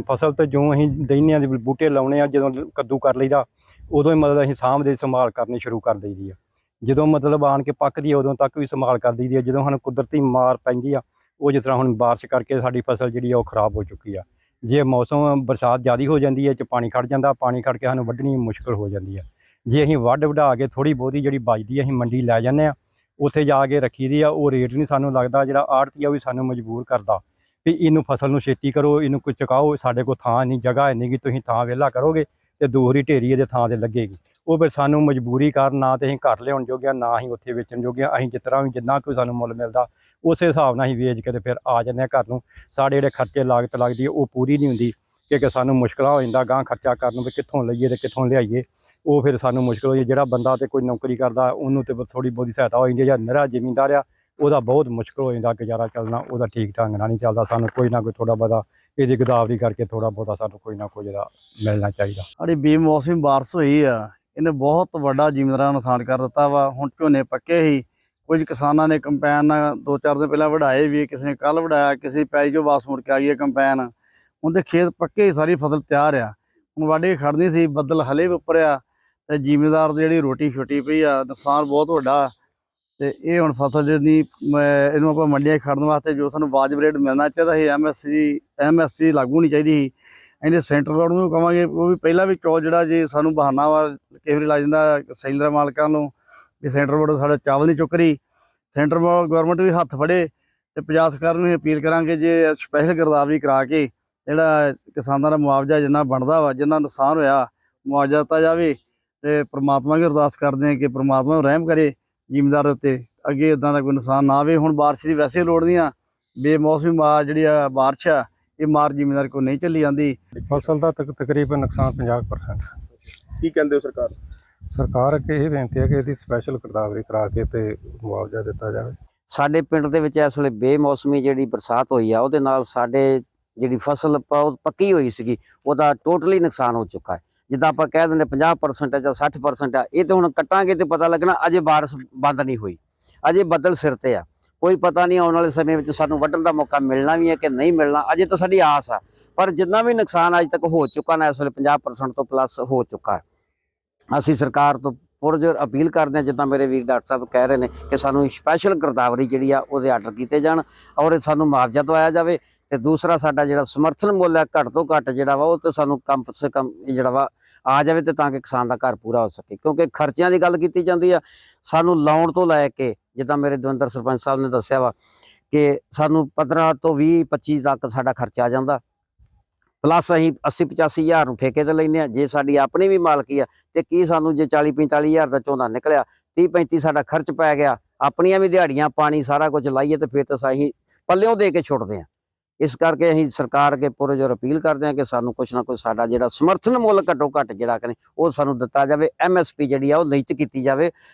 ਫਸਲ ਤੇ ਜੋ ਅਸੀਂ ਦਈਨਿਆਂ ਦੇ ਬੂਟੇ ਲਾਉਣੇ ਆ, ਜਦੋਂ ਕੱਦੂ ਕਰ ਲਈਦਾ, ਉਦੋਂ ਹੀ ਮਤਲਬ ਅਸੀਂ ਸਾਂਭ ਦੇ ਸੰਭਾਲ ਕਰਨੀ ਸ਼ੁਰੂ ਕਰ ਦਈਦੀ ਆ। ਜਦੋਂ ਮਤਲਬ ਆਣ ਕੇ ਪੱਕਦੀ ਆ, ਉਦੋਂ ਤੱਕ ਵੀ ਸੰਭਾਲ ਕਰ ਦਈਦੀ ਆ। ਜਦੋਂ ਸਾਨੂੰ ਕੁਦਰਤੀ ਮਾਰ ਪੈਂਦੀ ਆ, ਉਹ ਜਿਸ ਤਰ੍ਹਾਂ ਹੁਣ ਬਾਰਿਸ਼ ਕਰਕੇ ਸਾਡੀ ਫਸਲ ਜਿਹੜੀ ਆ, ਉਹ ਖਰਾਬ ਹੋ ਚੁੱਕੀ ਆ। ਜੇ ਮੌਸਮ ਬਰਸਾਤ ਜ਼ਿਆਦੀ ਹੋ ਜਾਂਦੀ ਹੈ ਚ ਪਾਣੀ ਖੜ ਜਾਂਦਾ, ਪਾਣੀ ਖੜ ਕੇ ਸਾਨੂੰ ਵੱਢਣੀ ਮੁਸ਼ਕਲ ਹੋ ਜਾਂਦੀ ਆ। ਜੇ ਅਸੀਂ ਵੱਢ ਵਢਾ ਕੇ ਥੋੜੀ ਬਹੁਤੀ ਜਿਹੜੀ ਬਚਦੀ ਆ, ਅਸੀਂ ਮੰਡੀ ਲੈ ਜਾਂਦੇ ਆ, ਉੱਥੇ ਜਾ ਕੇ ਰੱਖੀ ਦੀ ਆ, ਉਹ ਰੇਟ ਨਹੀਂ ਸਾਨੂੰ ਲੱਗਦਾ, ਜਿਹੜਾ ਆੜਤੀ ਆ ਉਹ ਵੀ ਸਾਨੂੰ ਮਜਬੂਰ ਕਰਦਾ। ਵੀ ਇਹਨੂੰ ਫਸਲ ਨੂੰ ਛੇਤੀ ਕਰੋ, ਇਹਨੂੰ ਕੋਈ ਚੁਕਾਓ, ਸਾਡੇ ਕੋਲ ਥਾਂ ਨਹੀਂ, ਜਗ੍ਹਾ ਨਹੀਂ ਕਿ ਤੁਸੀਂ ਥਾਂ ਵਿਹਲਾ ਕਰੋਗੇ ਤੇ ਦੂਹਰੀ ਢੇਰੀ ਇਹਦੇ ਥਾਂ ਤੇ ਲੱਗੇਗੀ। ਉਹ ਫਿਰ ਸਾਨੂੰ ਮਜਬੂਰੀ ਕਾਰਨ ਨਾ ਤੇ ਅਸੀਂ ਘਰ ਲਿਆਉਣ ਜੋਗਿਆ ਨਾ ਅਸੀਂ ਉੱਥੇ ਵੇਚਣ ਜੋਗਿਆ ਅਸੀਂ ਜਿਸ ਤਰ੍ਹਾਂ ਵੀ ਜਿੰਨਾ ਕੋਈ ਸਾਨੂੰ ਮੁੱਲ ਮਿਲਦਾ, ਉਸੇ ਹਿਸਾਬ ਨਾਲ ਅਸੀਂ ਵੇਚ ਕੇ ਤੇ ਫਿਰ ਆ ਜਾਂਦੇ ਹਾਂ ਘਰ ਨੂੰ। ਸਾਡੇ ਜਿਹੜੇ ਖਰਚੇ ਲਾਗਤ ਲੱਗਦੀ ਹੈ ਉਹ ਪੂਰੀ ਨਹੀਂ ਹੁੰਦੀ, ਕਿਉਂਕਿ ਸਾਨੂੰ ਮੁਸ਼ਕਲਾਂ ਹੋ ਜਾਂਦਾ ਗਾਂ ਖਰਚਾ ਕਰਨ ਨੂੰ ਵੀ ਕਿੱਥੋਂ ਲਈਏ ਤੇ ਕਿੱਥੋਂ ਲਿਆਈਏ। ਉਹ ਫਿਰ ਸਾਨੂੰ ਮੁਸ਼ਕਲ ਹੋ ਜਿਹੜਾ ਬੰਦਾ ਤੇ ਕੋਈ ਨੌਕਰੀ ਕਰਦਾ, ਉਹਨੂੰ ਤੇ ਥੋੜੀ ਬਹੁਤੀ ਸਹਾਇਤਾ ਹੋ ਜਾਂਦੀ ਹੈ ਜਾਂ ਨਿਹਰਾ ਜ਼ਿਮੀਂਦਾਰ ਆ ਉਹਦਾ ਬਹੁਤ ਮੁਸ਼ਕਲ ਹੋ ਜਾਂਦਾ, ਗੁਜ਼ਾਰਾ ਚੱਲਣਾ, ਉਹਦਾ ਠੀਕ ਢੰਗ ਨਾਲ ਨਹੀਂ ਚੱਲਦਾ, ਸਾਨੂੰ ਕੋਈ ਨਾ ਕੋਈ ਥੋੜਾ ਬਹੁਤਾ ਇਹਦੀ ਗਦਾਵਰੀ ਕਰਕੇ ਥੋੜਾ ਬਹੁਤਾ ਸਾਨੂੰ ਕੋਈ ਨਾ ਕੋਈ ਜਿਹੜਾ ਮਿਲਣਾ ਚਾਹੀਦਾ। ਸਾਡੀ ਬੇਮੌਸਮੀ ਬਾਰਿਸ਼ ਹੋਈ ਆ, ਇਹਨੇ ਬਹੁਤ ਵੱਡਾ ਜ਼ਿਮੀਂਦਾਰਾਂ ਨੂੰ ਨੁਕਸਾਨ ਕਰ ਦਿੱਤਾ ਵਾ, ਹੁਣ ਝੋਨੇ ਪੱਕੇ ਸੀ, ਕੁਝ ਕਿਸਾਨਾਂ ਨੇ ਕੰਪੈਨ ਦੋ ਚਾਰ ਦਿਨ ਪਹਿਲਾਂ ਵਢਾਏ ਵੀ ਕਿਸੇ ਨੇ ਕੱਲ ਵਢਾਇਆ, ਕਿਸੇ ਦੀ ਪੈਲੀ ਚੋਂ ਵਾਸ ਮੁੜ ਕੇ ਆ ਗਈ ਹੈ ਕੰਪੈਨ। ਹੁਣ ਤੇ ਖੇਤ ਪੱਕੇ ਹੀ ਸਾਰੀ ਫਸਲ ਤਿਆਰ ਆ, ਹੁਣ ਵਾਢੀ ਖੜਨੀ ਸੀ, ਬੱਦਲ ਹਲੇ ਵੀ ਉੱਪਰ ਆ, ਤੇ ਜ਼ਿਮੀਂਦਾਰ ਦੀ ਜਿਹੜੀ ਰੋਟੀ ਛੁੱਟੀ ਪਈ ਆ, ਨੁਕਸਾਨ ਬਹੁਤ ਵੱਡਾ। ਤੇ ਇਹ ਹੁਣ ਫਸਲ ਜਿਹੜੀ ਇਹਨੂੰ ਆਪਾਂ ਮੰਡੀਆਂ 'ਚ ਖੜਨ ਵਾਸਤੇ ਜੋ ਸਾਨੂੰ ਵਾਜਬ ਰੇਟ ਮਿਲਣਾ ਚਾਹੀਦਾ ਸੀ ਐਮਐਸਸੀ ਐਮਐਸਪੀ ਲਾਗੂ ਨਹੀਂ ਚਾਹੀਦੀ ਸੀ। ਇਹਨੇ ਸੈਂਟਰ ਗਵਰਨਮੈਂਟ ਨੂੰ ਕਵਾਂਗੇ, ਉਹ ਵੀ ਪਹਿਲਾਂ ਵੀ ਚੌ ਜਿਹੜਾ ਜੇ ਸਾਨੂੰ ਬਹਾਨਾ ਵਾ ਕਈ ਵਾਰੀ ਲੱਗ ਜਾਂਦਾ ਸੈਲਰ ਮਾਲਕਾਂ ਨੂੰ ਵੀ ਸੈਂਟਰ ਬੋਰਡ ਸਾਡਾ ਚਾਵਲ ਨਹੀਂ ਚੁੱਕ ਰਹੀ। ਸੈਂਟਰ ਗਵਰਨਮੈਂਟ ਵੀ ਹੱਥ ਫੜੇ ਤੇ ਪੰਜਾਬ ਸਰਕਾਰ ਨੂੰ ਇਹ ਅਪੀਲ ਕਰਾਂਗੇ ਜੇ ਸਪੈਸ਼ਲ ਗਰਦਾਵਰੀ ਕਰਾ ਕੇ ਜਿਹੜਾ ਕਿਸਾਨਾਂ ਦਾ ਮੁਆਵਜ਼ਾ ਜਿੰਨਾ ਬਣਦਾ ਵਾ, ਜਿੰਨਾ ਨੁਕਸਾਨ ਹੋਇਆ, ਮੁਆਵਜ਼ਾ ਦਿੱਤਾ ਜਾਵੇ ਤੇ ਪ੍ਰਮਾਤਮਾ ਅੱਗੇ ਅਰਦਾਸ ਕਰਦੇ ਹਾਂ ਕਿ ਪ੍ਰਮਾਤਮਾ ਰਹਿਮ ਕਰੇ। ਜ਼ਿਮੀਂਦਾਰ ਉੱਤੇ। ਅੱਗੇ ਇਦਾਂ ਦਾ ਕੋਈ ਨੁਕਸਾਨ ਨਾ ਆਵੇ। ਹੁਣ ਬਾਰਿਸ਼ ਦੀ ਵੈਸੇ ਲੋੜ ਨਹੀਂ ਆ। ਬੇਮੌਸਮੀ ਮਾਰ ਜਿਹੜੀ ਆ ਬਾਰਿਸ਼ ਆ ਇਹ ਮਾਰ ਜ਼ਿਮੀਂਦਾਰ ਕੋ ਨਹੀਂ ਚੱਲੀ ਜਾਂਦੀ। ਫਸਲ ਦਾ ਤਕ ਤਕਰੀਬਨ ਨੁਕਸਾਨ 50% ਕੀ ਕਹਿੰਦੇ ਹੋ ਸਰਕਾਰ? ਸਰਕਾਰ ਅੱਗੇ ਇਹ ਬੇਨਤੀ ਹੈ ਕਿ ਇਹਦੀ ਸਪੈਸ਼ਲ ਗਰਦਾਵਰੀ ਕਰਾ ਕੇ ਤੇ ਮੁਆਵਜ਼ਾ ਦਿੱਤਾ ਜਾਵੇ। ਸਾਡੇ ਪਿੰਡ ਦੇ ਵਿੱਚ ਇਸ ਵੇਲੇ ਬੇਮੌਸਮੀ ਜਿਹੜੀ ਬਰਸਾਤ ਹੋਈ ਆ ਉਹਦੇ ਨਾਲ ਸਾਡੇ ਜਿਹੜੀ ਫਸਲ ਪੱਕੀ ਹੋਈ ਸੀਗੀ ਉਹਦਾ ਟੋਟਲੀ ਨੁਕਸਾਨ ਹੋ ਚੁੱਕਾ ਹੈ। ਜਿੱਦਾਂ ਆਪਾਂ ਕਹਿ ਦਿੰਦੇ 50% ਹੈ ਜਾਂ 60% ਆ, ਇਹ ਤੇ ਹੁਣ ਕੱਟਾਂਗੇ ਤੇ ਪਤਾ ਲੱਗਣਾ ਅਜੇ ਬਾਰਿਸ਼ ਬੰਦ ਨਹੀਂ ਹੋਈ, ਅਜੇ ਬੱਦਲ ਸਿਰ ਤੇ ਆ। ਕੋਈ ਪਤਾ ਨਹੀਂ ਆਉਣ ਵਾਲੇ ਸਮੇਂ ਵਿੱਚ ਸਾਨੂੰ ਵੱਢਣ ਦਾ ਮੌਕਾ ਮਿਲਣਾ ਵੀ ਹੈ ਕਿ ਨਹੀਂ ਮਿਲਣਾ, ਅਜੇ ਤਾਂ ਸਾਡੀ ਆਸ ਆ। ਪਰ ਜਿੰਨਾ ਵੀ ਨੁਕਸਾਨ ਅੱਜ ਤੱਕ ਹੋ ਚੁੱਕਾ ਨਾ, ਇਸ ਵੇਲੇ 50% ਤੋਂ ਪਲੱਸ ਹੋ ਚੁੱਕਾ। ਅਸੀਂ ਸਰਕਾਰ ਤੋਂ ਪੁਰਜੋਰ ਅਪੀਲ ਕਰਦੇ ਹਾਂ, ਜਿੱਦਾਂ ਮੇਰੇ ਵੀਰ ਡਾਕਟਰ ਸਾਹਿਬ ਕਹਿ ਰਹੇ ਨੇ ਕਿ ਸਾਨੂੰ ਸਪੈਸ਼ਲ ਗਰਦਾਵਰੀ ਜਿਹੜੀ ਆ, ਉਹਦੇ ਆਰਡਰ ਕੀਤੇ ਜਾਣ ਔਰ ਇਹ ਸਾਨੂੰ ਮੁਆਵਜ਼ਾ ਦਵਾਇਆ ਜਾਵੇ। ਤੇ ਦੂਸਰਾ ਸਾਡਾ ਜਿਹੜਾ ਸਮਰਥਨ ਮੁੱਲ ਹੈ ਘੱਟ ਤੋਂ ਘੱਟ ਜਿਹੜਾ ਵਾ ਉਹ ਤੇ ਸਾਨੂੰ ਕੰਮ ਸੇ ਕਮ ਜਿਹੜਾ ਵਾ ਆ ਜਾਵੇ ਤੇ ਤਾਂ ਕਿ ਕਿਸਾਨ ਦਾ ਘਰ ਪੂਰਾ ਹੋ ਸਕੇ। ਕਿਉਂਕਿ ਖਰਚਿਆਂ ਦੀ ਗੱਲ ਕੀਤੀ ਜਾਂਦੀ ਆ, ਸਾਨੂੰ ਲਾਉਣ ਤੋਂ ਲੈ ਕੇ ਜਿੱਦਾਂ ਮੇਰੇ ਦਵਿੰਦਰ ਸਰਪੰਚ ਸਾਹਿਬ ਨੇ ਦੱਸਿਆ ਵਾ ਕਿ ਸਾਨੂੰ 15 ਤੋਂ 20 25 ਤੱਕ ਸਾਡਾ ਖਰਚਾ ਆ ਜਾਂਦਾ। ਪਲੱਸ ਅਸੀਂ 80 85 ਹਜ਼ਾਰ ਨੂੰ ਠੇਕੇ ਤੇ ਲੈਨੇ ਆ। ਜੇ ਸਾਡੀ ਆਪਣੀ ਵੀ ਮਾਲਕੀ ਆ ਤੇ ਕੀ ਸਾਨੂੰ ਜੇ 40 45 ਹਜ਼ਾਰ ਦਾ ਝੋਨਾ ਨਿਕਲਿਆ 30 35 ਸਾਡਾ ਖਰਚ ਪੈ ਗਿਆ, ਆਪਣੀਆਂ ਵੀ ਦਿਹਾੜੀਆਂ, ਪਾਣੀ ਸਾਰਾ ਕੁਝ ਲਾਈਏ ਤੇ ਫਿਰ ਤਾਂ ਅਸੀਂ ਪੱਲਿਓਂ ਦੇ ਕੇ ਛੁੱਟਦੇ ਆ। ਇਸ ਕਰਕੇ ਅਸੀਂ ਸਰਕਾਰ ਅੱਗੇ ਪੂਰੇ ਜੋਰ ਅਪੀਲ ਕਰਦੇ ਹਾਂ ਕਿ ਸਾਨੂੰ ਕੁਛ ਨਾ ਕੁਛ ਸਾਡਾ ਜਿਹੜਾ ਸਮਰਥਨ ਮੁੱਲ ਘੱਟੋ ਘੱਟ ਜਿਹੜਾ ਕਨੇ ਉਹ ਸਾਨੂੰ ਦਿੱਤਾ ਜਾਵੇ ਐਮਐਸਪੀ ਜਿਹੜੀ ਆ ਉਹ ਨਿਸ਼ਚਿਤ ਕੀਤੀ ਜਾਵੇ।